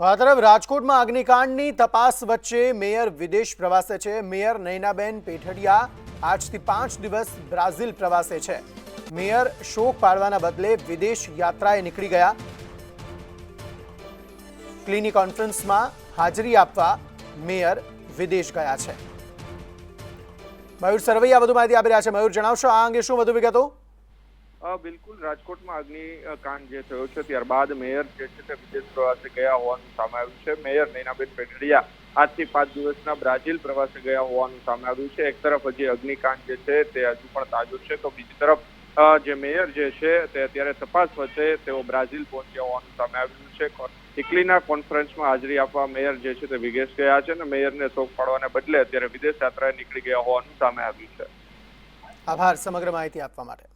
આ રાજકોટમાં અગ્નિકાંડની તપાસ વચ્ચે મેયર વિદેશ પ્રવાસે છે. મેયર નૈનાબેન પેઠડિયા આજથી પાંચ દિવસ બ્રાઝિલ પ્રવાસે છે. મેયર શોક પાડવાના બદલે વિદેશ યાત્રાએ નીકળી ગયા. ક્લિનિક કોન્ફરન્સમાં હાજરી આપવા મેયર વિદેશ ગયા છે. મયુર સરવૈયા વધુ માહિતી આપી રહ્યા છે. મયુર, જણાવશો આ અંગે શું વધુ વિગતો? બિલકુલ, રાજકોટમાં અગ્નિકાંડ જે થયો છે, ત્યારબાદ મેયર જે છે તે વિદેશ પ્રવાસે ગયા હોવાનું સામે આવ્યું છે. મેયર નૈનાબેન પેટડિયા આજથી પાંચ દિવસના બ્રાઝિલ પ્રવાસે ગયા હોવાનું સામે આવ્યું છે. એક તરફ હજી અગ્નિકાંડ જે છે તે હજુ પણ તાજો છે તો બીજી તરફ જે મેયર જે છે તે અત્યારે તપાસ વચ્ચે તેઓ બ્રાઝિલ પહોંચ્યા હોવાનું સામે આવ્યું છે. ઇકલીના કોન્ફરન્સમાં હાજરી આપવા મેયર જે છે તે વિદેશ ગયા છે અને મેયરને શોક પાડવાને બદલે અત્યારે વિદેશ યાત્રાએ નીકળી ગયા હોવાનું સામે આવ્યું છે. આભાર, સમગ્ર માહિતી આપવા માટે.